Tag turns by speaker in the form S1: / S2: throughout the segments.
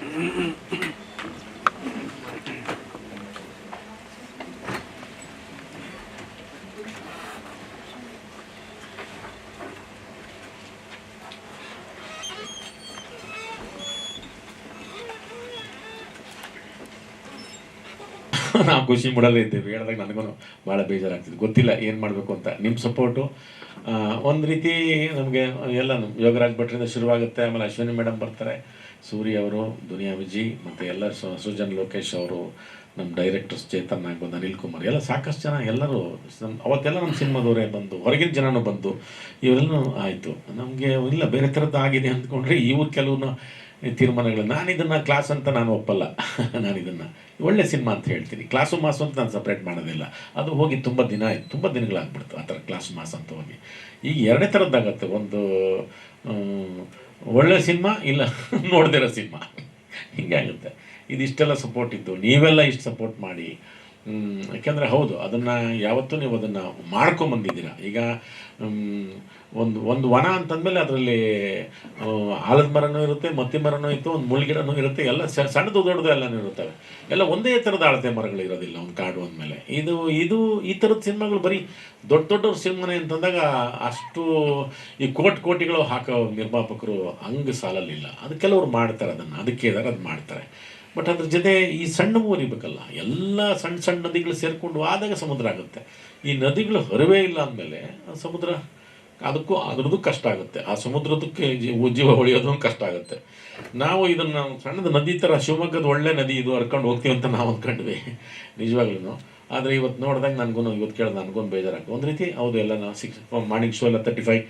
S1: ನಾವು ಖುಷಿ ಮೂಡಲ್ಲೇ ಇದ್ದೇವೆ ಹೇಳಿದಾಗ ನನಗೂ ಭಾಳ ಬೇಜಾರಾಗ್ತಿದೆ ಗೊತ್ತಿಲ್ಲ ಏನು ಮಾಡಬೇಕು ಅಂತ. ನಿಮ್ಮ ಸಪೋರ್ಟು ಒಂದು ರೀತಿ ನಮಗೆ ಎಲ್ಲ ಯೋಗರಾಜ್ ಭಟ್ರಿಂದ ಶುರುವಾಗುತ್ತೆ. ಆಮೇಲೆ ಅಶ್ವಿನಿ ಮೇಡಮ್ ಬರ್ತಾರೆ. ಸೂರಿ ಅವರು, ದುನಿಯಾ ವಿಜಿ, ಮತ್ತು ಎಲ್ಲ ಸುಜನ್ ಲೋಕೇಶ್ ಅವರು ನಮ್ಮ ಡೈರೆಕ್ಟರ್ಸ್ ಚೇತನ್ ಆಗ್ಬೋದು ಅನಿಲ್ ಕುಮಾರ್, ಎಲ್ಲ ಸಾಕಷ್ಟು ಜನ ಎಲ್ಲರೂ ಅವತ್ತೆಲ್ಲ ನಮ್ಮ ಸಿನಿಮಾದವರೇ ಬಂದು, ಹೊರಗಿನ ಜನನೂ ಬಂದು ಇವರೆಲ್ಲೂ ಆಯಿತು. ನಮಗೆ ಇಲ್ಲ, ಬೇರೆ ಥರದ್ದು ಆಗಿದೆ ಅಂದ್ಕೊಂಡ್ರೆ ಇವ್ರು ಕೆಲವು ತೀರ್ಮಾನಗಳು ನಾನು ಇದನ್ನು ಕ್ಲಾಸ್ ಅಂತ ನಾನು ಒಪ್ಪಲ್ಲ. ನಾನಿದನ್ನು, ಒಳ್ಳೆ ಸಿನಿಮಾ ಅಂತ ಹೇಳ್ತೀನಿ. ಕ್ಲಾಸು ಮಾಸು ಅಂತ ನಾನು ಸಪ್ರೇಟ್ ಮಾಡೋದಿಲ್ಲ. ಅದು ಹೋಗಿ ತುಂಬ ದಿನ ಆಯ್ತು, ತುಂಬ ದಿನಗಳಾಗ್ಬಿಡ್ತು ಆ ಥರ ಕ್ಲಾಸ್ ಮಾಸ್ ಅಂತ ಹೋಗಿ. ಈಗ ಎರಡೇ ಥರದ್ದಾಗತ್ತೆ. ಒಂದು ಒಳ್ಳೆ ಸಿನಿಮಾ ಇಲ್ಲ? ನೋಡ್ದಿರೋ ಸಿನಿಮಾ. ಹಿಂಗೆ ಆಗುತ್ತೆ. ಇದಿಷ್ಟೆಲ್ಲ ಸಪೋರ್ಟ್ ಇತ್ತು. ನೀವೆಲ್ಲ ಇಷ್ಟು ಸಪೋರ್ಟ್ ಮಾಡಿ. ಯಾಕೆಂದರೆ ಹೌದು, ಅದನ್ನು ಯಾವತ್ತೂ ನೀವು ಅದನ್ನು ಮಾಡ್ಕೊಂಬಂದಿದ್ದೀರ. ಈಗ ಒಂದು ಒಂದು ವನ ಅಂತಂದಮೇಲೆ ಅದರಲ್ಲಿ ಆಲದ ಮರನೂ ಇರುತ್ತೆ, ಮತ್ತಿ ಮರನೂ ಇತ್ತು, ಒಂದು ಮುಳ್ಗಿಡನೂ ಇರುತ್ತೆ, ಎಲ್ಲ ಸಣ್ಣದು ದೊಡ್ಡದು ಎಲ್ಲನೂ ಇರುತ್ತವೆ. ಎಲ್ಲ ಒಂದೇ ಥರದ ಅಳತೆ ಮರಗಳು ಇರೋದಿಲ್ಲ, ಒಂದು ಕಾಡು ಅಂದಮೇಲೆ. ಇದು ಇದು ಈ ಥರದ ಸಿನಿಮಾಗಳು ಬರೀ ದೊಡ್ಡ ದೊಡ್ಡವ್ರ ಸಿನಿಮಾನೇ ಅಂತಂದಾಗ ಅಷ್ಟು ಈ ಕೋಟಿ ಕೋಟಿಗಳು ಹಾಕೋ ನಿರ್ಮಾಪಕರು ಹಂಗೆ ಸಾಲಲ್ಲಿಲ್ಲ. ಅದು ಮಾಡ್ತಾರೆ ಅದನ್ನು, ಅದಕ್ಕೆ ಅದು ಮಾಡ್ತಾರೆ. ಬಟ್ ಅದ್ರ ಜೊತೆ ಈ ಸಣ್ಣ ಊರಿಬೇಕಲ್ಲ ಎಲ್ಲ ಸಣ್ಣ ಸಣ್ಣ ನದಿಗಳು ಸೇರಿಕೊಂಡು ಆದಾಗ ಸಮುದ್ರ ಆಗುತ್ತೆ. ಈ ನದಿಗಳು ಹರಿವೇ ಇಲ್ಲ ಅಂದಮೇಲೆ ಸಮುದ್ರ ಅದಕ್ಕೂ ಅದ್ರದ್ದು ಕಷ್ಟ ಆಗುತ್ತೆ. ಆ ಸಮುದ್ರದಕ್ಕೆ ಜೀವ ಉಳಿಯೋದು ಕಷ್ಟ ಆಗುತ್ತೆ. ನಾವು ಇದನ್ನು ಸಣ್ಣದ ನದಿ ಥರ ಶಿವಮೊಗ್ಗದ ಒಳ್ಳೆ ನದಿ ಇದು ಹರ್ಕೊಂಡು ಹೋಗ್ತೀವಿ ಅಂತ ನಾವು ಅಂದ್ಕೊಂಡ್ವಿ ನಿಜವಾಗ್ಲೂ ಆದರೆ ಇವತ್ತು ನೋಡಿದಾಗ ನನಗೂ ಇವತ್ತು ಕೇಳಿದ ನನಗೂ ಬೇಜಾರಾಗ್ತದೆ. ಒಂದು ರೀತಿ ಹೌದು, ಎಲ್ಲ ನಾವು ಸಿಕ್ಸ್ ಮಾರ್ನಿಂಗ್ ಶೋ ಎಲ್ಲ ತರ್ಟಿ ಫೈವ್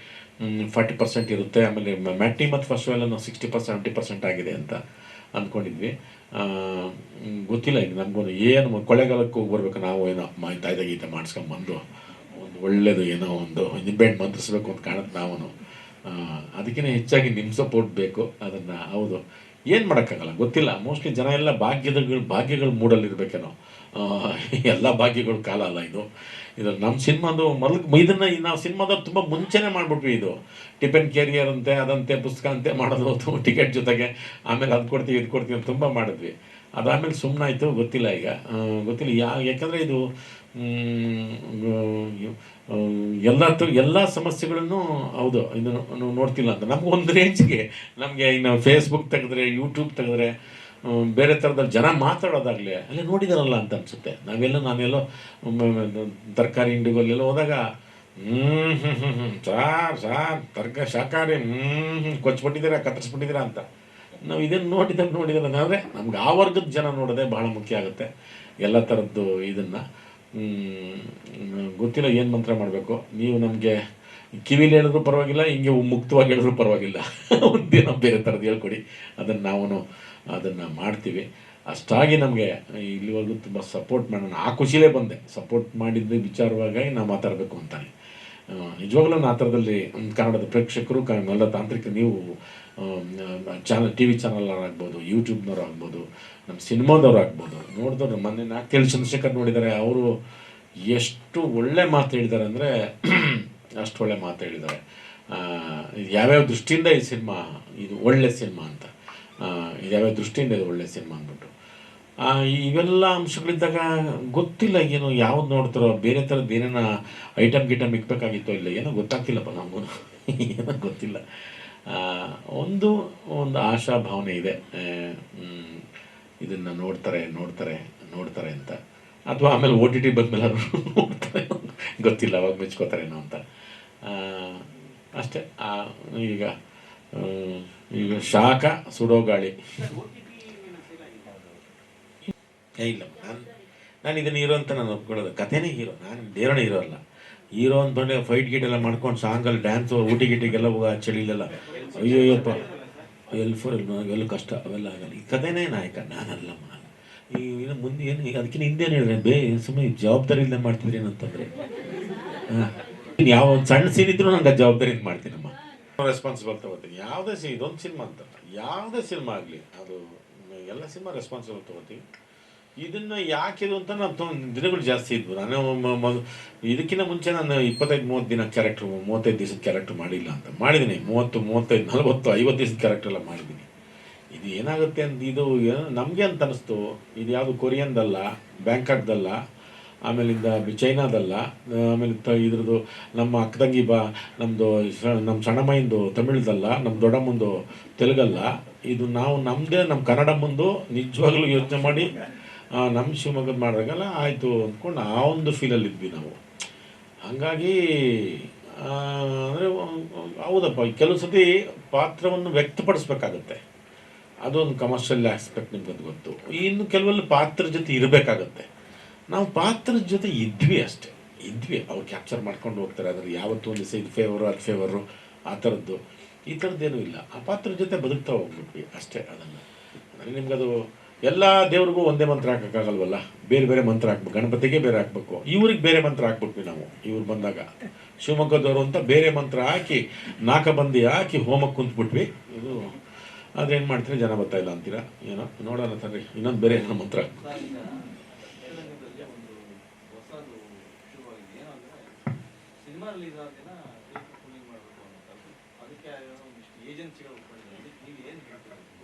S1: ಫಾರ್ಟಿ ಪರ್ಸೆಂಟ್ ಇರುತ್ತೆ. ಆಮೇಲೆ ಮ್ಯಾಟಿ ಮತ್ತು ಫಸ್ಟ್ ಶೋ ಎಲ್ಲ ನಾವು ಸಿಕ್ಸ್ಟಿ ಪರ್ಸೆಂಟ್ ಪರ್ಸೆಂಟ್ ಆಗಿದೆ ಅಂತ ಅಂದ್ಕೊಂಡಿದ್ವಿ ಗೊತ್ತಿಲ್ಲ ಈಗ ನಮಗೂ ಏನು ಕೊಳ್ಳೆಗಾಲಕ್ಕೆ ಹೋಗಿ ಬರ್ಬೇಕು ನಾವು ಏನೋ ಮಾ ತಾಯ್ದ ಗೀತೆ ಮಾಡಿಸ್ಕೊಂಬಂದು. ಒಂದು ಒಳ್ಳೆಯದು ಏನೋ ಒಂದು ನಿಂಬೆಹಣ್ಣು ಮಂತ್ರಿಸ್ಬೇಕು ಅಂತ ಕಾಣುತ್ತೆ ನಾವು ಅದಕ್ಕಿಂತ ಹೆಚ್ಚಾಗಿ ನಿಮ್ಮ ಸಪೋರ್ಟ್ ಬೇಕು. ಅದನ್ನು, ಹೌದು. ಏನು ಮಾಡೋಕ್ಕಾಗಲ್ಲ, ಗೊತ್ತಿಲ್ಲ. ಮೋಸ್ಟ್ಲಿ ಜನ ಎಲ್ಲ ಭಾಗ್ಯದ ಭಾಗ್ಯಗಳು ಮೂಡಲ್ಲಿರ್ಬೇಕೇನೋ ಎಲ್ಲ ಭಾಗ್ಯಗಳ ಕಾಲ ಅಲ್ಲ ಇದು. ಇದು ನಮ್ಮ ಸಿನಿಮಾದು ಮೊದಲು ಇದನ್ನು ನಾವು ಸಿನಿಮಾದವ್ರು ತುಂಬ ಮುಂಚೆನೇ ಮಾಡಿಬಿಟ್ವಿ ಇದು. ಟಿಫನ್ ಕೆರಿಯರ್ ಅಂತೆ ಅದಂತೆ, ಪುಸ್ತಕ ಅಂತೆ ಮಾಡೋದು ಟಿಕೆಟ್ ಜೊತೆಗೆ. ಆಮೇಲೆ ಅದು ಕೊಡ್ತೀವಿ, ಇದು ಕೊಡ್ತೀವಿ ಅಂತ ತುಂಬ ಮಾಡಿದ್ವಿ. ಅದಾದಮೇಲೆ ಸುಮ್ಮನಾಯಿತು ಗೊತ್ತಿಲ್ಲ ಈಗ. ಗೊತ್ತಿಲ್ಲ. ಯಾ ಯಾಕಂದರೆ ಇದು ಎಲ್ಲ ಎಲ್ಲ ಸಮಸ್ಯೆಗಳನ್ನು ಹೌದು, ಇದು ನೋಡ್ತಿಲ್ಲ ಅಂತ. ನಮ್ಗೆ ಒಂದು ರೇಂಜ್ಗೆ ನಮಗೆ ಇನ್ನು ಫೇಸ್ಬುಕ್ ತೆಗೆದ್ರೆ ಯೂಟ್ಯೂಬ್ ತೆಗೆದ್ರೆ ಬೇರೆ ಥರದಲ್ಲಿ ಜನ ಮಾತಾಡೋದಾಗಲಿ, ಅಲ್ಲೇ ನೋಡಿದಾರಲ್ಲ ಅಂತ ಅನಿಸುತ್ತೆ. ನಾವೆಲ್ಲ ನಾನೆಲ್ಲೋ ತರಕಾರಿ ಇಂಡಿಗೋಲ್ಲೆಲ್ಲ ಹೋದಾಗ ಹ್ಞೂ ಹ್ಞೂ ಹ್ಞೂ ಹ್ಞೂ ಸಾರ್ ಸಾರ್, ತರ್ಕ ಶಾಖಾರಿ ಹ್ಞೂ ಹ್ಞೂ ಕೊಚ್ಬಿಟ್ಟಿದ್ದೀರಾ, ಕತ್ತರಿಸ್ಬಿಟ್ಟಿದ್ದೀರಾ ಅಂತ. ನಾವು ಇದನ್ನು ನೋಡಿದಾಗ ನೋಡಿದ್ರೆ ಅಂದರೆ ನಮ್ಗೆ ಆ ವರ್ಗದ ಜನ ನೋಡೋದೇ ಭಾಳ ಮುಖ್ಯ ಆಗುತ್ತೆ, ಎಲ್ಲ ಥರದ್ದು ಇದನ್ನು. ಗೊತ್ತಿಲ್ಲ ಏನು ಮಂತ್ರ ಮಾಡಬೇಕು. ನೀವು ನಮಗೆ ಕಿವಿಲಿ ಹೇಳಿದ್ರು ಪರವಾಗಿಲ್ಲ, ಹಿಂಗೆ ಮುಕ್ತವಾಗಿ ಹೇಳಿದ್ರು ಪರವಾಗಿಲ್ಲ. ಒಂದಿನ ಬೇರೆ ಥರದ್ದು ಹೇಳ್ಕೊಡಿ. ಅದನ್ನು ನಾವು ಅದನ್ನು ಮಾಡ್ತೀವಿ. ಅಷ್ಟಾಗಿ ನಮಗೆ, ಇಲ್ಲಿವರೆಗೂ ತುಂಬ ಸಪೋರ್ಟ್ ಮಾಡೋಣ ಆ ಖುಷಿಲೇ ಬಂದೆ. ಸಪೋರ್ಟ್ ಮಾಡಿದ್ದು ವಿಚಾರವಾಗಿ ನಾವು ಮಾತಾಡಬೇಕು ಅಂತಾನೆ. ನಿಜವಾಗ್ಲೂ ಆ ಥರದಲ್ಲಿ ಕನ್ನಡದ ಪ್ರೇಕ್ಷಕರು, ಕ, ಎಲ್ಲ ತಾಂತ್ರಿಕ ನೀವು ಚಾನಲ್ ಟಿ ವಿ ಚಾನಲ್ನವರಾಗ್ಬೋದು ಯೂಟ್ಯೂಬ್ನವ್ರು ಆಗ್ಬೋದು ನಮ್ಮ ಸಿನಿಮಾದವ್ರು ಆಗ್ಬೋದು, ನೋಡಿದವ್ರು ಮೊನ್ನೆ ನಾಲ್ಕು ಚಂದ್ರಶೇಖರ್ ನೋಡಿದ್ದಾರೆ ಅವರು ಎಷ್ಟು ಒಳ್ಳೆ ಮಾತು ಹೇಳಿದ್ದಾರೆ ಅಂದರೆ ಅಷ್ಟು ಒಳ್ಳೆ ಮಾತು ಹೇಳಿದ್ದಾರೆ ಯಾವ್ಯಾವ ದೃಷ್ಟಿಯಿಂದ ಈ ಸಿನಿಮಾ, ಇದು ಒಳ್ಳೆ ಸಿನಿಮಾ ಅಂತ. ಆ, ಇದು ಯಾವ್ಯಾವ ದೃಷ್ಟಿಯಿಂದ ಇದು ಒಳ್ಳೆಯ ಸಿನಿಮಾ ಅಂದ್ಬಿಟ್ಟು. ಇವೆಲ್ಲ ಅಂಶಗಳಿದ್ದಾಗ ಗೊತ್ತಿಲ್ಲ ಏನು ಯಾವ್ದು ನೋಡ್ತಾರೋ ಬೇರೆ ಥರದ್ದು ಏನೇನ ಐಟಮ್ ಗಿಟಮ್ ಇಕ್ಬೇಕಾಗಿತ್ತೋ ಇಲ್ಲ ಏನೋ ಗೊತ್ತಾಗ್ತಿಲ್ಲಪ್ಪ ನಮಗೂ ಏನೋ ಗೊತ್ತಿಲ್ಲ. ಒಂದು ಒಂದು ಆಶಾ ಭಾವನೆ ಇದೆ. ಇದನ್ನು ನೋಡ್ತಾರೆ ನೋಡ್ತಾರೆ ನೋಡ್ತಾರೆ ಅಂತ. ಅಥವಾ ಆಮೇಲೆ ಓ ಟಿ ಟಿ ಬಂದಮೇಲೆ ಅವರು ನೋಡ್ತಾರೆ. ಗೊತ್ತಿಲ್ಲ ಅವಾಗ ಮೆಚ್ಕೋತಾರೇನೋ ಅಂತ. ಅಷ್ಟೇ. ಈಗ ಈಗ ಶಾಖ ಸುಡೋ ಗಾಳಿ ಇಲ್ಲ, ನಾನು ನಾನು ಇದನ್ನು ಹೀರೋ ಅಂತ ನಾನು ಒಪ್ಕೊಳ್ಳೋದು. ಕಥೆನೇ ಹೀರೋ, ನಾನು ಬೇರೆನೇ ಹೀರೋ ಅಲ್ಲ. ಹೀರೋ ಫೈಟ್ ಗೀಟ್ ಎಲ್ಲ ಮಾಡ್ಕೊಂಡು ಸಾಂಗಲ್ಲಿ ಡ್ಯಾನ್ಸು ಊಟಿ ಗಿಟಿಗೆಲ್ಲ ಹೋಗ ಚಳಿಲೆಲ್ಲ ಅಯ್ಯೋಯ್ಯಪ್ಪ. ಎಲ್ಲಿ ಫೋರ್ ಎಲ್ಲಿ ಎಲ್ಲೂ ಕಷ್ಟ, ಅವೆಲ್ಲ ಆಗಲ್ಲ. ಈ ಕಥೆನೇ ನಾಯಕ ನಾನಲ್ಲಮ್ಮ ಈ ಇನ್ನು ಮುಂದೆ ಏನು ಅದಕ್ಕಿಂತ ಹಿಂದೆ ಹೇಳಿದ್ರೆ, ಬೇ ಸುಮ್ಮನೆ ಜವಾಬ್ದಾರಿ ಇಲ್ಲದೆ ಮಾಡ್ತಿದ್ರಿ ಏನಂತಂದರೆ ಯಾವ ಒಂದು ಸಣ್ಣ ಸೀನ್ ಇದ್ರೂ ನಂಗೆ ಜವಾಬ್ದಾರಿಯಿಂದ ಮಾಡ್ತೀನಮ್ಮ ರೆಸ್ಪಾನ್ಸಿಬಲ್ ತಗೋತೀನಿ. ಯಾವುದೇ ಸಿ, ಇದೊಂದು ಸಿನಿಮಾ ಅಂತ. ಯಾವುದೇ ಸಿನಿಮಾ ಆಗಲಿ, ಅದು, ಎಲ್ಲ ಸಿನಿಮಾ ರೆಸ್ಪಾನ್ಸಿಬಲ್ ತಗೋತೀವಿ ಇದನ್ನು ಯಾಕಿದು ಅಂತ ನಾನು ದಿನಗಳು ಜಾಸ್ತಿ ಇದ್ವು. ನಾನು ಇದಕ್ಕಿಂತ ಮುಂಚೆ ನಾನು ಇಪ್ಪತ್ತೈದು, ಮೂವತ್ತು ದಿನ ಕ್ಯಾರೆಕ್ಟ್ರು ಮೂವತ್ತೈದು ದಿವಸದ ಕ್ಯಾರೆಕ್ಟ್ರ್ ಮಾಡಿಲ್ಲ ಅಂತ. ಮಾಡಿದ್ದೀನಿ ಮೂವತ್ತು, ಮೂವತ್ತೈದು, ನಲವತ್ತು, ಐವತ್ತು ದಿವಸದ ಕ್ಯಾರೆಕ್ಟ್ರೆಲ್ಲ ಮಾಡಿದ್ದೀನಿ ಇದು ಏನಾಗುತ್ತೆ ಅಂತ, ಇದು ನಮಗೆ ಅಂತ ಅನ್ನಿಸ್ತು ಇದು ಯಾವುದು ಕೊರಿಯನ್ದಲ್ಲ, ಬ್ಯಾಂಕಾಕ್ದಲ್ಲ ಆಮೇಲಿಂದ ಚೈನಾದಲ್ಲ ಆಮೇಲೆ ತ ಇದ್ರದ್ದು ನಮ್ಮ ಅಕ್ಕದಂಗಿ ಬಾ ನಮ್ಮದು ನಮ್ಮ ಸಣ್ಣಮ್ಮಂದು ತಮಿಳ್ದಲ್ಲ ನಮ್ಮ ದೊಡ್ಡಮ್ಮಂದು ತೆಲುಗಲ್ಲ. ಇದು ನಾವು ನಮ್ಮದೇ ನಮ್ಮ ಕನ್ನಡ ಮುಂದು ನಿಜವಾಗ್ಲೂ ಯೋಚನೆ ಮಾಡಿ ನಮ್ಮ ಶಿವಮೊಗ್ಗದ ಮಾಡಿದಾಗಲ್ಲ ಆಯಿತು ಅಂದ್ಕೊಂಡು ಆ ಒಂದು ಫೀಲಲ್ಲಿ ಇದ್ವಿ ನಾವು. ಹಾಗಾಗಿ ಅಂದರೆ ಹೌದಪ್ಪ ಕೆಲವು ಸತಿ ಪಾತ್ರವನ್ನು ವ್ಯಕ್ತಪಡಿಸ್ಬೇಕಾಗತ್ತೆ. ಅದೊಂದು ಕಮರ್ಷಿಯಲ್ ಆಸ್ಪೆಕ್ಟ್ ನಿಮ್ಗೆ ಅದು ಗೊತ್ತು. ಇನ್ನು ಕೆಲವಲ್ಲಿ ಪಾತ್ರ ಜೊತೆ ಇರಬೇಕಾಗತ್ತೆ. ನಾವು ಪಾತ್ರದ ಜೊತೆ ಇದ್ವಿ ಅಷ್ಟೇ. ಇದ್ವಿ. ಅವ್ರು ಕ್ಯಾಪ್ಚರ್ ಮಾಡ್ಕೊಂಡು ಹೋಗ್ತಾರೆ. ಅದ್ರ ಯಾವತ್ತೂ ಒಂದು ದಿವಸ ಇದು ಫೇವರು ಅದು ಫೇವರು ಆ ಥರದ್ದು. ಈ ಥರದ್ದೇನೂ ಇಲ್ಲ. ಆ ಪಾತ್ರದ ಜೊತೆ ಬದುಕ್ತಾ ಹೋಗ್ಬಿಟ್ವಿ ಅಷ್ಟೇ ಅದನ್ನು. ಅಂದರೆ ನಿಮ್ಗದು ಎಲ್ಲ ದೇವ್ರಿಗೂ ಒಂದೇ ಮಂತ್ರ ಹಾಕೋಕ್ಕಾಗಲ್ವಲ್ಲ? ಬೇರೆ ಬೇರೆ ಮಂತ್ರ ಹಾಕ್ಬೇಕು. ಗಣಪತಿಗೆ ಬೇರೆ ಹಾಕ್ಬೇಕು. ಇವ್ರಿಗೆ ಬೇರೆ ಮಂತ್ರ ಹಾಕ್ಬಿಟ್ವಿ ನಾವು, ಇವ್ರು ಬಂದಾಗ. ಶಿವಮೊಗ್ಗದವರು ಅಂತ ಬೇರೆ ಮಂತ್ರ ಹಾಕಿ, ನಾಕಬಂದಿ ಹಾಕಿ ಹೋಮಕ್ಕೆ ಕುಂತ್ಬಿಟ್ವಿ. ಇದು ಅದೇನು ಮಾಡ್ತೀರಿ? ಜನ ಬರ್ತಾ ಇಲ್ಲ ಅಂತೀರಾ? ಏನೋ? ನೋಡೋಣ ತರ್ರಿ ಇನ್ನೊಂದು ಬೇರೆ ಏನೋ ಮಂತ್ರ
S2: ಸರ್, ಈಗ ಚಿತ್ರರಂಗದಲ್ಲಿ ಒಂದು ಹೊಸದು ಶುರುವಾಗಿದೆ ಏನಂದ್ರೆ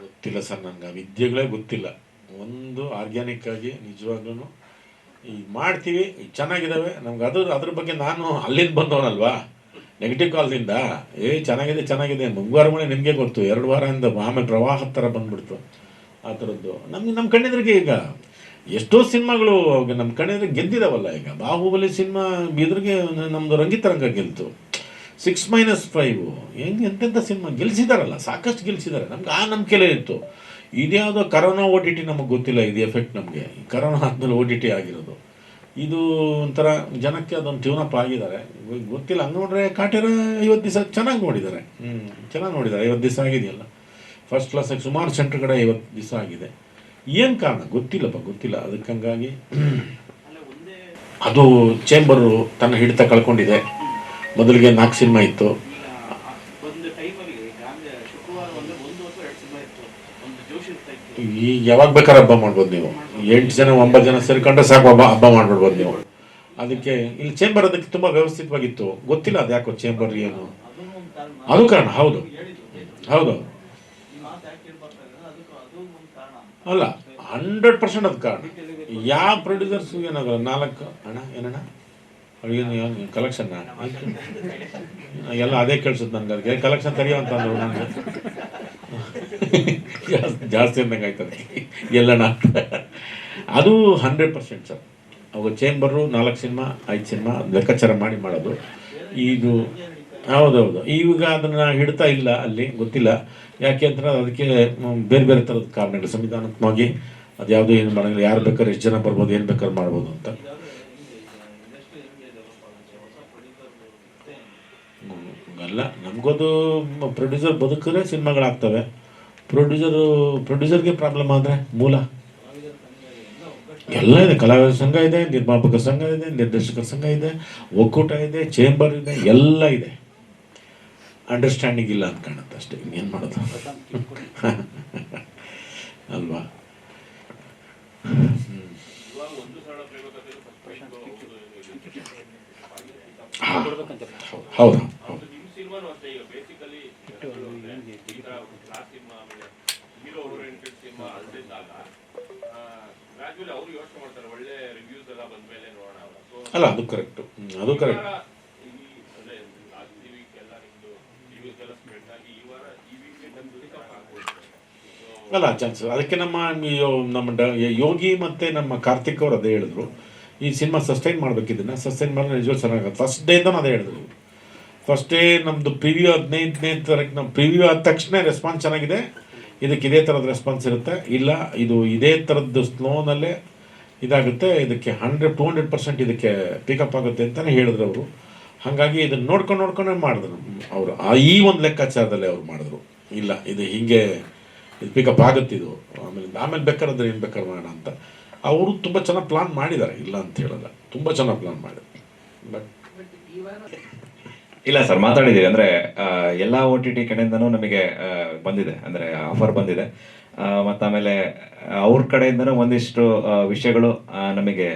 S1: ಗೊತ್ತಿಲ್ಲ ಸರ್ ನನಗೆ ವಿದ್ಯೆಗಳೇ ಗೊತ್ತಿಲ್ಲ. ಒಂದು ಆರ್ಗ್ಯಾನಿಕ್ ಆಗಿ ನಿಜವಾಗ್ಲೂ ಈಗ ಮಾಡ್ತೀವಿ ಈಗ ಚೆನ್ನಾಗಿದ್ದಾವೆ ನಮ್ಗೆ ಅದು ಅದ್ರ ಬಗ್ಗೆ ನಾನು ಅಲ್ಲಿಂದ ಬಂದವನಲ್ವಾ? ನೆಗೆಟಿವ್ ಕಾಲ್ದಿಂದ ಏ, ಚೆನ್ನಾಗಿದೆ ಚೆನ್ನಾಗಿದೆ ಮುಂಗಾರು ಮಳೆ ನಿಮಗೆ ಗೊತ್ತು. ಎರಡು ವಾರದಿಂದ ಆಮೇಲೆ ಪ್ರವಾಹದ ಥರ ಬಂದ್ಬಿಡ್ತು. ಆ ಥರದ್ದು. ನಮ್ಗೆ ನಮ್ಮ ಕಣ್ಣಿದ್ರಿಗೆ ಈಗ ಎಷ್ಟೋ ಸಿನಿಮಾಗಳು ನಮ್ಮ ಕಣ್ಣಿದ್ರೆ ಗೆದ್ದಿದಾವಲ್ಲ ಈಗ. ಬಾಹುಬಲಿ ಸಿನಿಮಾ ಎದುರಿಗೆ ನಮ್ಮದು ರಂಗಿತರಂಗ ಗೆಲ್ತು. ಸಿಕ್ಸ್ ಮೈನಸ್ ಫೈವ್ ಹೆಂಗೆ ಎಂತೆಂಥ ಸಿನಿಮಾ ಗೆಲ್ಸಿದಾರಲ್ಲ, ಸಾಕಷ್ಟು ಗೆಲ್ಸಿದ್ದಾರೆ ನಮ್ಗೆ ಆ ನಂಬಿಕೆಲೇ ಇತ್ತು. ಇದ್ಯಾವುದೋ ಕರೋನಾ ಒ ಟಿ ಟಿ ನಮಗೆ ಗೊತ್ತಿಲ್ಲ ಇದು ಎಫೆಕ್ಟ್ ನಮಗೆ. ಕರೋನಾ ಆದ್ಮೇಲೆ ಒ ಟಿ ಟಿ ಆಗಿರೋದು. ಇದು ಒಂಥರ ಜನಕ್ಕೆ ಅದೊಂದು ಟ್ಯೂನಪ್ ಆಗಿದ್ದಾರೆ. ಗೊತ್ತಿಲ್ಲ, ಹಂಗೆ ನೋಡ್ರೆ ಕಾಟೇರ ಐವತ್ತು ದಿವಸ ಚೆನ್ನಾಗಿ ನೋಡಿದ್ದಾರೆ. ಹ್ಞೂ ಚೆನ್ನಾಗಿ ನೋಡಿದ್ದಾರೆ. ಐವತ್ತು ದಿವಸ ಆಗಿದೆಯಲ್ಲ. ಫಸ್ಟ್ ಕ್ಲಾಸಾಗಿ ಸುಮಾರು ಸೆಂಟ್ರ್ ಕಡೆ ಐವತ್ತು ದಿವಸ ಆಗಿದೆ. ಏನು ಕಾರಣ? ಗೊತ್ತಿಲ್ಲಪ್ಪ, ಗೊತ್ತಿಲ್ಲ. ಅದಕ್ಕೆ ಹಂಗಾಗಿ ಅದು ಚೇಂಬರು ತನ್ನ ಹಿಡಿತ ಕಳ್ಕೊಂಡಿದೆ. ಮೊದಲಿಗೆ ನಾಲ್ಕು ಸಿನಿಮಾ ಇತ್ತು.
S2: ಈಗ
S1: ಯಾವಾಗ ಬೇಕಾದ್ರೆ ಹಬ್ಬ ಮಾಡ್ಬೋದು ನೀವು. ಎಂಟು ಜನ, ಒಂಬತ್ತು ಜನ ಸೇರ್ಕೊಂಡ್ರೆ ಸಾಕು ಹಬ್ಬ ಹಬ್ಬ ಮಾಡ್ಬಿಡ್ಬೋದು ನೀವು. ಅದಕ್ಕೆ ಇಲ್ಲಿ ಚೇಂಬರ್ ಅದಕ್ಕೆ ತುಂಬ ವ್ಯವಸ್ಥಿತವಾಗಿತ್ತು. ಗೊತ್ತಿಲ್ಲ ಅದು ಯಾಕೋ ಚೇಂಬರ್ ಏನು. ಅದು ಕಾರಣ, ಹೌದು. ಹೌದು
S2: ಈ ಮಾತು ಯಾಕೆ ಕೇಳ್ಬರ್ತಾ ಇದ್ದಾರೆ ಅದಕ್ಕೆ ಅದು ಒಂದು ಕಾರಣ
S1: ಅಲ್ಲ ಹಂಡ್ರೆಡ್ ಪರ್ಸೆಂಟ್ ಅದು ಕಾರಣ ಯಾವ ಪ್ರೊಡ್ಯೂಸರ್ಸ್ ಏನಾಗಲ್ಲ ನಾಲ್ಕು, ಅಣ್ಣ, ಏನಣ್ಣ? ಏನು ಏನು ಕಲೆಕ್ಷನ್ ಎಲ್ಲ ಅದೇ ಕೇಳಿಸುತ್ತೆ ನನಗೆ ಅದಕ್ಕೆ ಕಲೆಕ್ಷನ್ ತರಿಯೋ ಅಂತ ಅಂದ್ರು ನನಗೆ. ಜಾಸ್ತಿ ಜಾಸ್ತಿ ಅಂದಂಗೆ ಆಯ್ತದೆ. ಎಲ್ಲಣ್ಣ ಅದು ಹಂಡ್ರೆಡ್ ಪರ್ಸೆಂಟ್ ಸರ್. ಅವಾಗ ಚೇಂಬರು ನಾಲ್ಕು ಸಿನಿಮಾ ಐದು ಸಿನಿಮಾ ಲೆಕ್ಕಾಚಾರ ಮಾಡಿ ಮಾಡೋದು. ಇದು ಹೌದೌದು. ಈಗ ಅದನ್ನು ಹಿಡ್ತಾ ಇಲ್ಲ ಅಲ್ಲಿ, ಗೊತ್ತಿಲ್ಲ. ಯಾಕೆ ಅಂತಂದ್ರೆ ಅದಕ್ಕೆ ಬೇರೆ ಬೇರೆ ಥರದ ಕಾರಣಗಳು ಸಂವಿಧಾನಾತ್ಮಕವಾಗಿ ಅದು ಯಾವುದೋ ಏನು ಮಾಡೋಂಗಿಲ್ಲ. ಯಾರು ಬೇಕಾದ್ರೆ ಎಷ್ಟು ಜನ ಬರ್ಬೋದು, ಏನು ಬೇಕಾದ್ರೆ ಮಾಡ್ಬೋದು ಅಂತ. ಅಲ್ಲ ನಮಗದು ಪ್ರೊಡ್ಯೂಸರ್ ಬದುಕಿದ್ರೆ ಸಿನಿಮಾಗಳಾಗ್ತವೆ. ಪ್ರೊಡ್ಯೂಸರು, ಪ್ರೊಡ್ಯೂಸರ್ಗೆ ಪ್ರಾಬ್ಲಮ್ ಆದರೆ ಮೂಲ. ಎಲ್ಲ ಇದೆ. ಕಲಾವಿದರ ಸಂಘ ಇದೆ ನಿರ್ಮಾಪಕರ ಸಂಘ ಇದೆ, ನಿರ್ದೇಶಕರ ಸಂಘ ಇದೆ, ಒಕ್ಕೂಟ ಇದೆ, ಚೇಂಬರ್ ಇದೆ, ಎಲ್ಲ ಇದೆ. ಅಂಡರ್ಸ್ಟ್ಯಾಂಡಿಂಗ್ ಇಲ್ಲ ಅಂತ ಕಾಣುತ್ತೆ ಅಷ್ಟೇ. ಏನು ಮಾಡೋದು? ಅಲ್ವಾ. ಹೌದು. ಹೌದು
S3: ಅದು ಸಿನಿಮಾನು ಅದು ಈಗ ಬೇಸಿಕಲಿ ಈ ತರ ಕ್ಲಾಸ್ ಸಿನಿಮಾ ಆಮೇಲೆ ಹೀರೋ ಓರಿಯೆಂಟೆಡ್ ಸಿನಿಮಾ ಅಲ್ದಿದ್ದಾಗ ಗ್ರಾಜುವಲಿ ಅವ್ರು ಯೋಚನೆ ಮಾಡ್ತಾರೆ ಒಳ್ಳೆ ರಿವ್ಯೂಸ್ ಎಲ್ಲ ಬಂದ್ಮೇಲೆ ನೋಡೋಣ ಸೊ
S1: ಅಲ್ಲ ಅದು ಕರೆಕ್ಟು ಅದು ಕರೆಕ್ಟ್
S3: ಈ ಅಂದ್ರೆ ಲಾಸ್ಟ್ ಈ ವೀಕ್ ಎಲ್ಲ ನಿಮ್ದು ರಿವ್ಯೂಸ್ ಎಲ್ಲ ಸ್ಪ್ರೆಡ್ ಆಗಿ ಈ ವಾರ ಈ ವೀಕೆಂಡ್ ನಮ್ದು ಪಿಕಪ್ ಆಗ್ಬೋದು
S1: ಅಲ್ಲ ಚಾನ್ಸ್ ಅದಕ್ಕೆ ನಮ್ಮ ನಮ್ಮ ಡ- ಯೋಗಿ ಮತ್ತು ನಮ್ಮ ಕಾರ್ತಿಕ್ ಅವರು ಅದೇ ಹೇಳಿದ್ರು. ಈ ಸಿನಿಮಾ ಸಸ್ಟೈನ್ ಮಾಡಬೇಕಿದ್ದನ್ನು ಸಸ್ಟೈನ್ ಮಾಡಿದ್ರೆ ನಿಜವಾಗ್ ಚೆನ್ನಾಗುತ್ತೆ. ಫಸ್ಟ್ ಡೇಯಿಂದನೂ ಅದೇ ಹೇಳಿದ್ರು. ಫಸ್ಟ್ ಡೇ ನಮ್ಮದು ಪ್ರಿವ್ಯೂ ಹದಿನೈದನೇ ತಾರೀಕು ನಮ್ಮ ಪ್ರಿವ್ಯೂ ಆದ ತಕ್ಷಣ ರೆಸ್ಪಾನ್ಸ್ ಚೆನ್ನಾಗಿದೆ. ಇದಕ್ಕೆ ಇದೇ ಥರದ ರೆಸ್ಪಾನ್ಸ್ ಇರುತ್ತೆ. ಇಲ್ಲ, ಇದು ಇದೇ ಥರದ್ದು ಸ್ಲೋನಲ್ಲೇ ಇದಾಗುತ್ತೆ. ಇದಕ್ಕೆ ಹಂಡ್ರೆಡ್ ಟು ಹಂಡ್ರೆಡ್ ಪರ್ಸೆಂಟ್ ಇದಕ್ಕೆ ಪಿಕಪ್ ಆಗುತ್ತೆ ಅಂತಲೇ ಹೇಳಿದ್ರು ಅವರು. ಹಾಗಾಗಿ ಇದನ್ನು ನೋಡ್ಕೊಂಡು, ನೋಡ್ಕೊಂಡೇ ಮಾಡಿದ್ರು. ಅವರು ಈ ಒಂದು ಲೆಕ್ಕಾಚಾರದಲ್ಲೇ ಅವ್ರು ಮಾಡಿದ್ರು. ಇಲ್ಲ, ಇದು ಹೀಗೆ ಪಿಕಪ್ ಆಗುತ್ತೆ ಇದು. ಆಮೇಲೆ ಆಮೇಲೆ ಬೇಕಾದ್ರೆ ಏನು ಬೇಕಾದ್ರೆ ಮಾಡೋಣ ಅಂತ. ಅವರು ತುಂಬ ಚೆನ್ನಾಗಿ ಪ್ಲಾನ್ ಮಾಡಿದ್ದಾರೆ. ಇಲ್ಲ ಅಂತ ಹೇಳಲ್ಲ. ತುಂಬ ಚೆನ್ನಾಗಿ ಪ್ಲಾನ್ ಮಾಡಿದ್ದಾರೆ. ಬಟ್
S4: ಇಲ್ಲ ಸರ್ ಮಾತಾಡಿದ್ದೀವಿ. ಅಂದ್ರೆ ಎಲ್ಲ ಒ ಟಿ ಟಿ ಕಡೆಯಿಂದನೂ ನಮಗೆ ಬಂದಿದೆ. ಅಂದ್ರೆ ಆಫರ್ ಬಂದಿದೆ. ಮತ್ತು ಆಮೇಲೆ ಅವ್ರ ಕಡೆಯಿಂದನೂ ಒಂದಿಷ್ಟು ವಿಷಯಗಳು ನಮಗೆ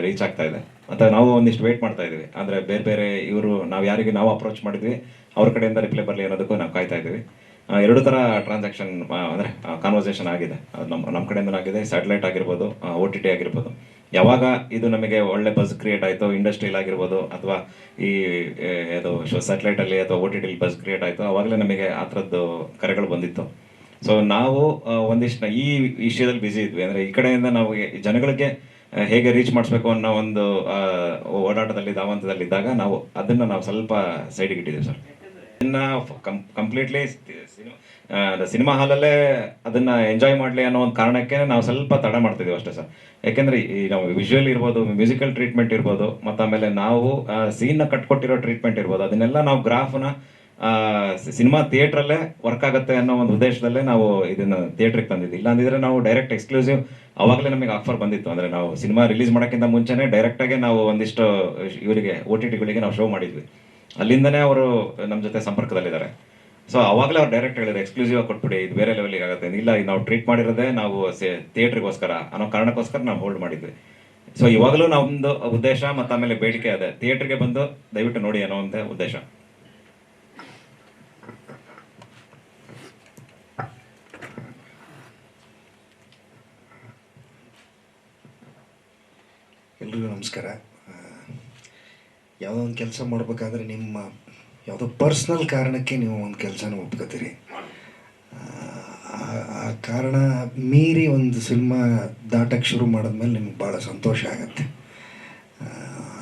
S4: ರೀಚ್ ಆಗ್ತಾ ಇದೆ. ಮತ್ತು ನಾವು ಒಂದಿಷ್ಟು ವೇಟ್ ಮಾಡ್ತಾ ಇದ್ದೀವಿ. ಅಂದ್ರೆ ಬೇರೆ ಬೇರೆ ಇವರು ನಾವು ಯಾರಿಗೆ ನಾವು ಅಪ್ರೋಚ್ ಮಾಡಿದ್ವಿ ಅವ್ರ ಕಡೆಯಿಂದ ರಿಪ್ಲೈ ಬರಲಿ ಅನ್ನೋದಕ್ಕೂ ನಾವು ಕಾಯ್ತಾ ಇದೀವಿ ಆ, ಎರಡು ಥರ ಟ್ರಾನ್ಸಾಕ್ಷನ್ ಅಂದರೆ ಕಾನ್ವರ್ಸೇಷನ್ ಆಗಿದೆ. ಅದು ನಮ್ಮ ನಮ್ಮ ಕಡೆಯಿಂದ ಆಗಿದೆ. ಸ್ಯಾಟಲೈಟ್ ಆಗಿರ್ಬೋದು ಓ ಟಿ ಟಿ ಆಗಿರ್ಬೋದು. ಯಾವಾಗ ಇದು ನಮಗೆ ಒಳ್ಳೆ ಬಸ್ ಕ್ರಿಯೇಟ್ ಆಯಿತು ಇಂಡಸ್ಟ್ರಿಯಲ್ ಆಗಿರ್ಬೋದು, ಅಥವಾ ಈ ಇದು ಸ್ಯಾಟಲೈಟಲ್ಲಿ ಅಥವಾ ಓ ಟಿ ಟಿಲಿ ಬಸ್ ಕ್ರಿಯೇಟ್ ಆಯಿತು ಆವಾಗಲೇ ನಮಗೆ ಆ ಥರದ್ದು ಕರೆಗಳು ಬಂದಿತ್ತು. ಸೊ ನಾವು ಒಂದಿಷ್ಟು, ಈ ವಿಷಯದಲ್ಲಿ ಬ್ಯುಸಿ ಇದ್ವಿ. ಅಂದರೆ, ಈ ಕಡೆಯಿಂದ ನಾವು ಜನಗಳಿಗೆ ಹೇಗೆ ರೀಚ್ ಮಾಡಿಸ್ಬೇಕು ಅನ್ನೋ ಒಂದು ಓಡಾಟದಲ್ಲಿ ಧಾವಂತದಲ್ಲಿ ಇದ್ದಾಗ ನಾವು, ಅದನ್ನು ನಾವು ಸ್ವಲ್ಪ ಸೈಡಿಗೆ ಇಟ್ಟಿದ್ದೀವಿ ಸರ್ ಇನ್ನು ಕಂಪ್ಲೀಟ್ಲಿ ಸಿನಿಮಾ ಹಾಲಲ್ಲೇ ಅದನ್ನ ಎಂಜಾಯ್ ಮಾಡಲಿ ಅನ್ನೋ ಒಂದು ಕಾರಣಕ್ಕೆ ನಾವು ಸ್ವಲ್ಪ ತಡ ಮಾಡ್ತಿದ್ದೀವಿ ಅಷ್ಟೇ ಸರ್. ಯಾಕೆಂದ್ರೆ ಈ ನಾವು ವಿಜುವಲ್ ಇರ್ಬೋದು ಮ್ಯೂಸಿಕಲ್ ಟ್ರೀಟ್ಮೆಂಟ್ ಇರ್ಬೋದು, ಮತ್ತು ಆಮೇಲೆ ನಾವು ಸೀನ್ನ ಕಟ್ಕೊಟ್ಟಿರೋ ಟ್ರೀಟ್ಮೆಂಟ್ ಇರ್ಬೋದು, ಅದನ್ನೆಲ್ಲ ನಾವು ಗ್ರಾಫ್ನ ಸಿನಿಮಾ ಥಿಯೇಟ್ರಲ್ಲೇ ವರ್ಕ್ ಆಗುತ್ತೆ ಅನ್ನೋ ಒಂದು ಉದ್ದೇಶದಲ್ಲೇ ನಾವು ಇದನ್ನ ಥಿಯೇಟ್ರಿಗೆ ತಂದಿದ್ದು ಇಲ್ಲ ಅಂದಿದ್ರೆ ನಾವು ಡೈರೆಕ್ಟ್ ಎಕ್ಸ್ಕ್ಲೂಸಿವ್ ಅವಾಗಲೇ ನಮಗೆ ಆಫರ್ ಬಂದಿತ್ತು. ಅಂದ್ರೆ ನಾವು ಸಿನಿಮಾ ರಿಲೀಸ್ ಮಾಡೋಕ್ಕಿಂತ ಮುಂಚೆನೇ ಡೈರೆಕ್ಟಾಗಿ ನಾವು ಒಂದಿಷ್ಟು, ಇವರಿಗೆ ಓ ಟಿ ಟಿಗಳಿಗೆ ನಾವು ಶೋ ಮಾಡಿದ್ವಿ. ಅಲ್ಲಿಂದನೇ ಅವರು ನಮ್ಮ ಜೊತೆ ಸಂಪರ್ಕದಲ್ಲಿದ್ದಾರೆ. ಸೊ ಅವಾಗಲೇ ಅವ್ರು ಡೈರೆಕ್ಟ್ ಹೇಳಿದ್ರು ಎಕ್ಸ್ಕ್ಲೂಸಿವ್ ಆಗಿ ಕೊಟ್ಬಿಡಿ, ಇದು ಬೇರೆ ಲೆವೆಲ್ಗೆ ಆಗುತ್ತೆ. ಇಲ್ಲ ನಾವು ಟ್ರೀಟ್ ಮಾಡಿರೋದೇ ನಾವು ಥಿಯೇಟ್ರಿಗೋಸ್ಕರ ಅನ್ನೋ ಕಾರಣಕ್ಕೋಸ್ಕರ ನಾವು ಹೋಲ್ಡ್ ಮಾಡಿದ್ವಿ. ಸೊ ಇವಾಗಲೂ ನಮ್ಮದು ಉದ್ದೇಶ ಮತ್ತು ಆಮೇಲೆ ಬೇಡಿಕೆ ಅದೇ. ಥಿಯೇಟ್ರಿಗೆ ಬಂದು ದಯವಿಟ್ಟು ನೋಡಿ ಅನ್ನೋ ಒಂದೇ ಉದ್ದೇಶ.
S5: ಎಲ್ರಿಗೂ ನಮಸ್ಕಾರ. ಯಾವುದೋ ಒಂದು ಕೆಲಸ ಮಾಡಬೇಕಾದ್ರೆ ನಿಮ್ಮ ಯಾವುದೋ ಪರ್ಸ್ನಲ್ ಕಾರಣಕ್ಕೆ ನೀವು ಒಂದು ಕೆಲಸನ ಒಪ್ಕೋತೀರಿ. ಆ, ಕಾರಣ ಮೀರಿ ಒಂದು ಸಿನಿಮಾ ದಾಟಕ್ಕೆ ಶುರು ಮಾಡಿದ್ಮೇಲೆ ನಿಮ್ಗೆ ಭಾಳ ಸಂತೋಷ ಆಗುತ್ತೆ. ಆ,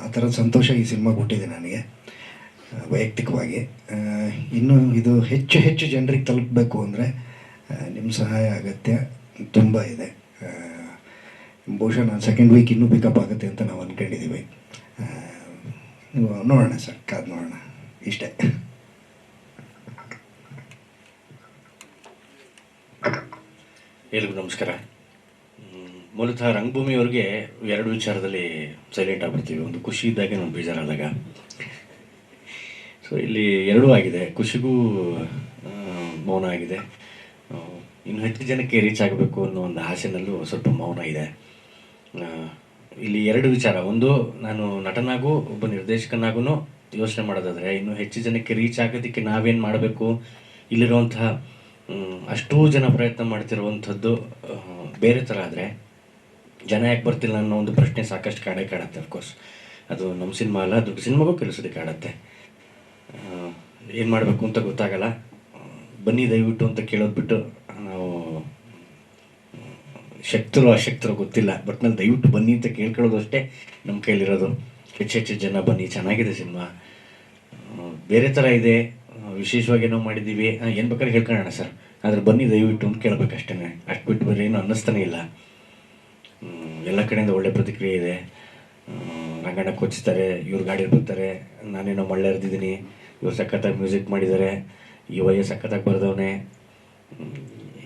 S5: ಥರದ ಸಂತೋಷ ಈ ಸಿನಿಮಾ ಕೊಟ್ಟಿದೆ ನನಗೆ ವೈಯಕ್ತಿಕವಾಗಿ. ಇನ್ನೂ ಇದು ಹೆಚ್ಚು ಹೆಚ್ಚು ಜನರಿಗೆ ತಲುಪಬೇಕು ಅಂದರೆ ನಿಮ್ಮ ಸಹಾಯ ಅಗತ್ಯ ತುಂಬ ಇದೆ. ಬಹುಶಃ ನಾನು ಸೆಕೆಂಡ್ ವೀಕ್ ಇನ್ನೂ ಪಿಕಪ್ ಆಗುತ್ತೆ ಅಂತ ನಾವು ಅಂದ್ಕೊಂಡಿದ್ದೀವಿ ನೋಡೋಣ ಸರ್ ಕಾದು ನೋಡೋಣ ಇಷ್ಟೇ
S6: ಎಲ್ರಿಗೂ ನಮಸ್ಕಾರ. ಮೂಲತಃ ರಂಗಭೂಮಿಯವ್ರಿಗೆ ಎರಡು ವಿಚಾರದಲ್ಲಿ ಸೈಲೆಂಟ್ ಆಗ್ಬಿಡ್ತೀವಿ ಒಂದು ಖುಷಿ ಇದ್ದಾಗ ಒಂದು ಬೇಜಾರಾದಾಗ. ಸೊ ಇಲ್ಲಿ ಎರಡೂ ಆಗಿದೆ. ಖುಷಿಗೂ ಮೌನ ಆಗಿದೆ. ಇನ್ನು ಹೆಚ್ಚು ಜನಕ್ಕೆ ರೀಚ್ ಆಗಬೇಕು ಅನ್ನೋ ಒಂದು ಆಸೆನಲ್ಲೂ ಸ್ವಲ್ಪ ಮೌನ ಇದೆ. ಇಲ್ಲಿ ಎರಡು ವಿಚಾರ. ಒಂದು, ನಾನು ನಟನಾಗೂ ಒಬ್ಬ ನಿರ್ದೇಶಕನಾಗೂ ಯೋಚನೆ ಮಾಡೋದಾದರೆ, ಇನ್ನು ಹೆಚ್ಚು ಜನಕ್ಕೆ ರೀಚ್ ಆಗೋದಕ್ಕೆ ನಾವೇನು ಮಾಡಬೇಕು? ಇಲ್ಲಿರುವಂತಹ ಅಷ್ಟೂ ಜನ ಪ್ರಯತ್ನ ಮಾಡ್ತಿರುವಂಥದ್ದು ಬೇರೆ ಥರ ಆದರೆ, ಜನ ಯಾಕೆ ಬರ್ತಿಲ್ಲ ಅನ್ನೋ ಒಂದು ಪ್ರಶ್ನೆ ಸಾಕಷ್ಟು ಕಾಡೇ ಕಾಡತ್ತೆ ಅಫ್ಕೋರ್ಸ್ ಅದು ನಮ್ಮ ಸಿನಿಮಾ ಅಲ್ಲ, ದೊಡ್ಡ ಸಿನಿಮಾಗೂ ಕೆಲಸದ ಕಾಡತ್ತೆ. ಏನು ಮಾಡಬೇಕು ಅಂತ ಗೊತ್ತಾಗಲ್ಲ. ಬನ್ನಿ ದಯವಿಟ್ಟು ಅಂತ ಕೇಳೋದು ಬಿಟ್ಟು ಶಕ್ತರು ಅಶಕ್ತರು ಗೊತ್ತಿಲ್ಲ. ಬಟ್ ನಾನು ದಯವಿಟ್ಟು ಬನ್ನಿ ಅಂತ ಕೇಳ್ಕೊಳ್ಳೋದು ಅಷ್ಟೇ. ನಮ್ಮ ಕೈಲಿರೋದು. ಹೆಚ್ಚು ಹೆಚ್ಚು ಜನ ಬನ್ನಿ. ಚೆನ್ನಾಗಿದೆ ಸಿನಿಮಾ. ಬೇರೆ ಥರ ಇದೆ. ವಿಶೇಷವಾಗಿ ಏನೋ ಮಾಡಿದ್ದೀವಿ. ಏನು ಬೇಕಾದ್ರೆ ಹೇಳ್ಕೊಳ್ಳೋಣ ಸರ್. ಆದರೆ ಬನ್ನಿ ದಯವಿಟ್ಟು ಅಂತ ಕೇಳಬೇಕಷ್ಟೇ ಅಷ್ಟು ಬಿಟ್ಟು ಬೇರೆ ಏನೂ ಅನ್ನಿಸ್ತಾನೆ ಇಲ್ಲ. ಎಲ್ಲ ಕಡೆಯಿಂದ ಒಳ್ಳೆ ಪ್ರತಿಕ್ರಿಯೆ ಇದೆ. ರಂಗಣ್ಣ ಕೊಚ್ಚುತ್ತಾರೆ ಇವ್ರು ಗಾಡಿ ಬರ್ತಾರೆ. ನಾನೇನೋ ಮಳ್ಳೆ ಎರ್ದಿದ್ದೀನಿ ಇವ್ರು ಸಖತ್ತಾಗಿ ಮ್ಯೂಸಿಕ್ ಮಾಡಿದ್ದಾರೆ. ಈ ವಯ್ಯ ಸಖತ್ತಾಗಿ ಬರೆದವನೇ.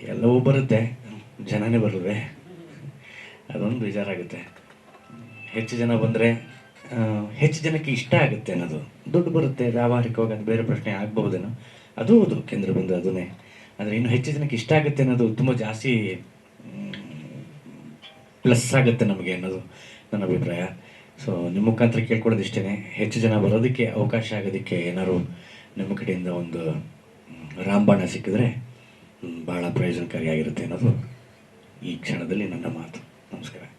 S6: ಎಲ್ಲವೂ ಬರುತ್ತೆ. ಜನನೇ ಬರಲ್ವೇ? ಅದೊಂದು ಬೇಜಾರಾಗುತ್ತೆ. ಹೆಚ್ಚು ಜನ ಬಂದರೆ ಹೆಚ್ಚು ಜನಕ್ಕೆ ಇಷ್ಟ ಆಗುತ್ತೆ ಅನ್ನೋದು. ದುಡ್ಡು ಬರುತ್ತೆ ವ್ಯಾವಹಾರಿಕವಾಗಿ ಅದು ಬೇರೆ ಪ್ರಶ್ನೆ ಆಗ್ಬಹುದೇನೋ. ಅದು ಹೌದು, ಕೇಂದ್ರ ಬಂದು ಅದನ್ನೇ. ಆದರೆ ಇನ್ನು ಹೆಚ್ಚು ಜನಕ್ಕೆ ಇಷ್ಟ ಆಗುತ್ತೆ ಅನ್ನೋದು ತುಂಬ ಜಾಸ್ತಿ ಪ್ಲಸ್ ಆಗುತ್ತೆ ನಮಗೆ ಅನ್ನೋದು ನನ್ನ ಅಭಿಪ್ರಾಯ. ಸೊ, ನಿಮ್ಮ ಮುಖಾಂತರ ಕೇಳ್ಕೊಳ್ಳೋದು ಇಷ್ಟೇ ಹೆಚ್ಚು ಜನ ಬರೋದಕ್ಕೆ ಅವಕಾಶ ಆಗೋದಕ್ಕೆ ಏನಾದ್ರು ನಿಮ್ಮ ಕಡೆಯಿಂದ ಒಂದು ರಾಮಬಾಣ ಸಿಕ್ಕಿದ್ರೆ ಭಾಳ ಪ್ರಯೋಜನಕಾರಿಯಾಗಿರುತ್ತೆ ಅನ್ನೋದು ಈ ಕ್ಷಣದಲ್ಲಿ ನನ್ನ ಮಾತು. ನಮಸ್ಕಾರ.